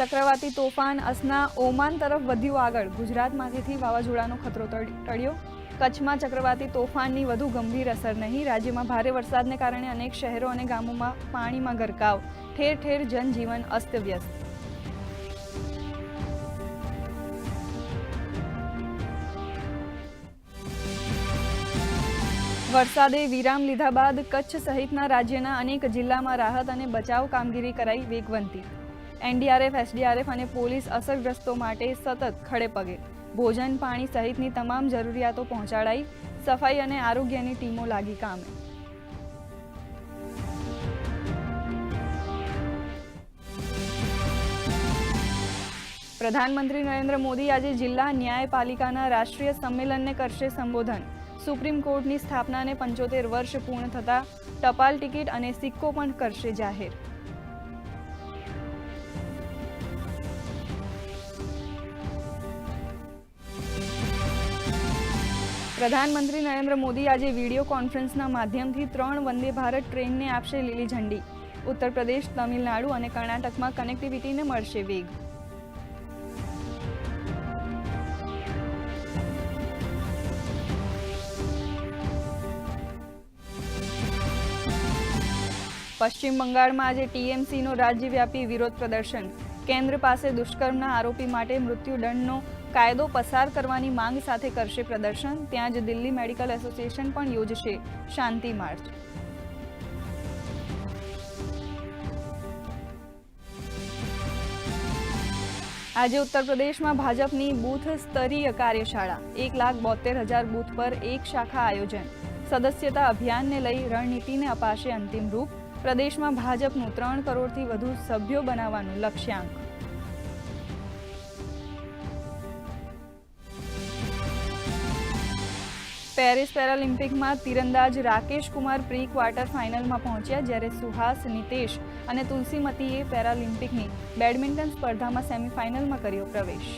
ચક્રવાતી તોફાન અસના ઓમાન તરફ વધ્યું આગળ. ગુજરાતમાંથીથી વાવાઝોડાનો ખતરો ટળ- ટળ્યો. કચ્છમાં ચક્રવાતી તોફાનની વધુ ગંભીર અસર નહીં. રાજ્યમાં ભારે વરસાદને કારણે અનેક શહેરો અને ગામોમાં પાણીમાં ગરકાવ. ઠેર ઠેર જનજીવન અસ્તવ્યસ્ત. વરસાદે વિરામ લીધા બાદ કચ્છ સહિતના રાજ્યના અનેક જિલ્લામાં રાહત અને બચાવ કામગીરી કરાઈ વેગવંતી. એનડીઆરએફ, એસડીઆરએફ અને પોલીસ અસરગ્રસ્તો માટે સતત ખડે પગે. ભોજન, પાણી સહિતની તમામ જરૂરિયાતો પહોંચાડાઈ સફાઈ અને આરોગ્યની ટીમો લાગી કામે. પ્રધાનમંત્રી નરેન્દ્ર મોદી આજે જિલ્લા ન્યાયપાલિકાના રાષ્ટ્રીય સંમેલનને કરશે સંબોધન. સુપ્રીમ કોર્ટની સ્થાપનાને પંચોતેર વર્ષ પૂર્ણ થતા ટપાલ ટિકિટ અને સિક્કો પણ કરશે જાહેર. પ્રધાનમંત્રી નરેન્દ્ર મોદી આજે વીડિયો કોન્ફરન્સના માધ્યમથી ત્રણ વંદે ભારત ટ્રેનને આપશે લીલી ઝંડી. ઉત્તર પ્રદેશ, તમિલનાડુ અને કર્ણાટકમાં કનેક્ટિવિટીને મળશે વેગ. પશ્ચિમ બંગાળમાં આજે ટીએમસીનો રાજ્યવ્યાપી વિરોધ પ્રદર્શન. કેન્દ્ર પાસે દુષ્કર્મના આરોપી માટે મૃત્યુદંડનો કાયદો પસાર કરવાની માંગ સાથે કરશે પ્રદર્શન. ત્યાં જ દિલ્હી મેડિકલ એસોસિએશન પણ યોજશે શાંતિ માર્ચ. આજે ઉત્તર પ્રદેશમાં ભાજપની બૂથ સ્તરીય કાર્યશાળા. એક લાખ બોતેર હજાર બૂથ પર એક શાખા આયોજન. સદસ્યતા અભિયાનને લઈ રણનીતિને અપાશે અંતિમ રૂપ. પ્રદેશમાં ભાજપનું ત્રણ કરોડથી વધુ સભ્યો બનાવવાનું લક્ષ્યાંક. પેરિસ પેરાલિમ્પિકમાં તીરંદાજ રાકેશ કુમાર પ્રી ક્વાર્ટર ફાઇનલમાં પહોંચ્યા જ્યારે સુહાસ, નિતેશ અને તુલસીમતીએ પેરાલિમ્પિકની બેડમિન્ટન સ્પર્ધામાં સેમીફાઇનલમાં કર્યો પ્રવેશ.